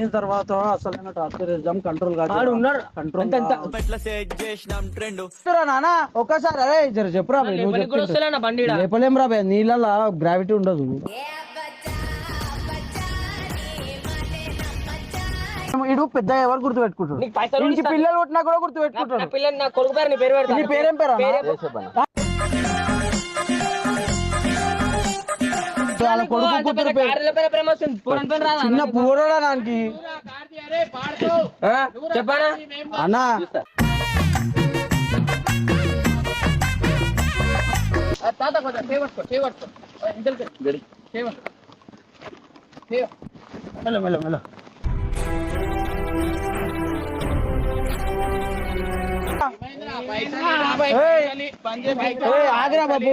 వెళ్ళిన తర్వాత అసలైన టార్చరిజం కంట్రోల్ కాదు. కంట్రోల్ నాన్న ఒక్కసారి అరే జర చెప్పురా? లేపలేం రా బే నీళ్ళ గ్రావిటీ ఉండదు. ఇడు పెద్ద ఎవరు గుర్తు పెట్టుకుంటాడు ఇస్తా. పిల్లలు కొట్టినా కూడా గుర్తు నా పెట్టుకుంటాడు పిల్లని నా కొడుకు పేరు నీ పేరు వాళ్ళ కొడుకు కూతురు చిన్న పూరడా దానికి? చెప్పానా? అన్నా. తాత కొంచెం మెల్ల మెల్ల మెల్ల. ఏయ్, ఏయ్, ఆగిరా బాబు.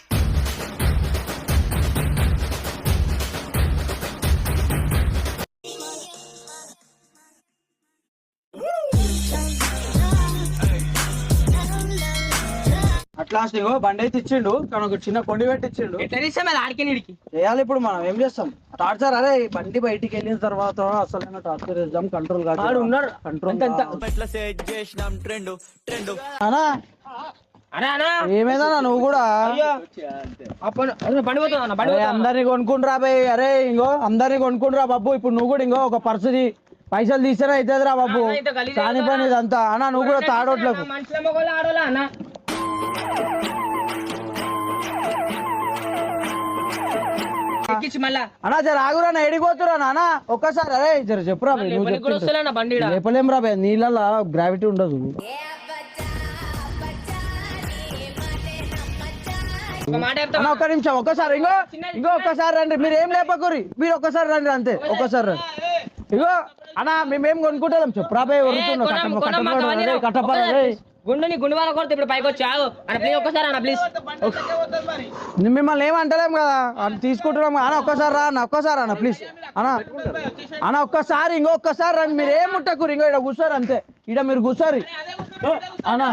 ఇగో బండి అయితే ఇచ్చిండు కానీ ఒక చిన్న కొండి పెట్టి ఇచ్చిండు. ఎట్లా తీస్తాం అది ఆడికి నీడికి? చేయాలి ఇప్పుడు మనం ఏం చేస్తాం? టార్చర్ అరే ఈ బండి బయటికి వెళ్ళిన తర్వాత అసలైన టార్చరిజం కంట్రోల్ కాదు. ఆడు ఉన్నాడు. కంట్రోల్ అనా ఏమైందన్నా నువ్వు కూడా? అరే? అందరిని కొనుక్కుంటురా బే అరే ఇంగో అందరిని కొనుక్కుంటురా బాబు. ఇప్పుడు నువ్వు కూడా ఇంకో ఒక పర్సుది పైసలు తీస్తేనే అవుతుందిరా బాబు. అన్న, ఇంత గలీజ్ కాని పని ఇదంతా. అన్నా నువ్వు కూడా తాడోట్లకు. ఎక్కించి మళ్ళా అన్నా జర ఆగురా నా ఎడిపోతురా నాన్న ఒక్కసారి అరే జర చెప్పురా బే, నువ్వు లేపనికి కూడా చెప్తుంటే. వస్తలేనా బండి ఈడ? లేపలేం రా బే నీళ్ళ గ్రావిటీ ఉండదు ఒక మాట అన్న చెప్తావా? ఒక్క నిమిషం ఒక్కసారి ఇంకో ఇంకో ఒక్కసారి రండి మీరు ఏం లేపకూరి మీరు ఒక్కసారి రండి అంతే ఒక్కసారి రండి ఇగో అన్న మేమేం కొనుక్కుంటాం చెప్పు రాబోయే ఏ, వరుతున్నాం కొనం, కొనం, మాకు అవన్నీ రావు. కట్టపడ ఒక్కసారి గుండు వాళ్ళ కొడితే ఇప్పుడు పైకి వచ్చి ఆగు. అన్న ప్లీజ్ ఒక్కసారి అన్న ప్లీజ్ మిమ్మల్ని ఏమంటలేం కదా. అని తీసుకుంటున్నాం అన్న ఒక్కసారి రా అన్న ఒక్కసారి అన్న ప్లీజ్ అన్న అన్న ఒక్కసారి ఇంకో ఒక్కసారి రండి. మీరు ఏం ముట్టకూరు? ఇంకో ఇక్కడ కూర్చోరు అంతే. ఇక్కడ మీరు కూర్చోరు. అన్న.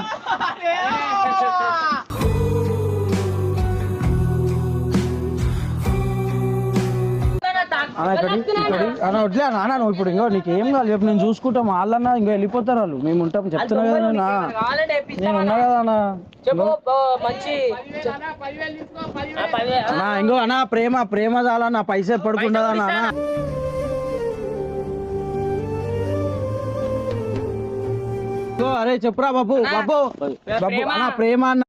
అన్న అన్న అన్న నువ్వు ఇప్పుడు ఇంకో నీకు ఏం కావాలి? చెప్పు నేను చూసుకుంటాం వాళ్ళన్నా ఇంకా వెళ్ళిపోతారు వాళ్ళు. మేము ఉంటాం చెప్తున్నా కదా నేను నేను ఉన్నా కదా అన్న. ఇంకో అన్న ప్రేమ ప్రేమ చాలా నా పైసా ఎప్పటికుండదా అన్న అరే చెప్పురా బాబు బాబు. బాబు. అన్న ప్రేమ అన్న.